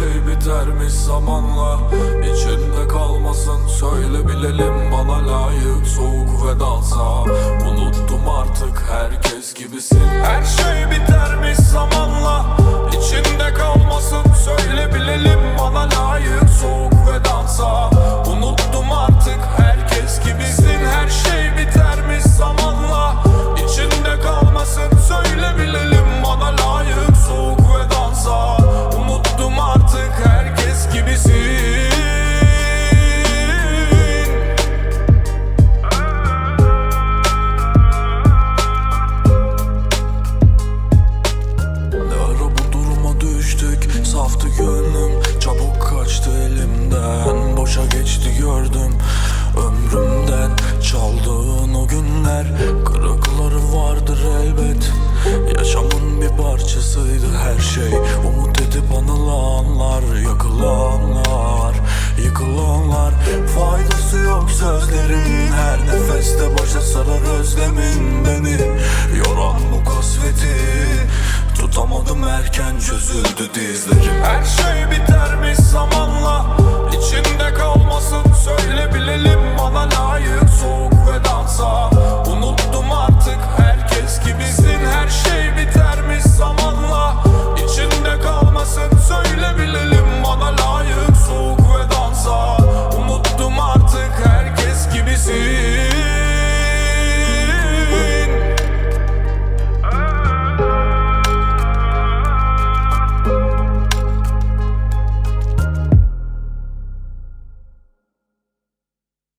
bitermiş zamanla? İçinde kalmasın söyle bilelim Bana layık soğuk vedansa Unuttum artık herkes gibisin şey. Umut edip anılanlar Yakılanlar Yıkılanlar. Faydası yok sözlerin Her nefeste başa sarar özlemin beni. Yoran bu kasveti Tutamadım erken çözüldü dizlerim. Her şey biter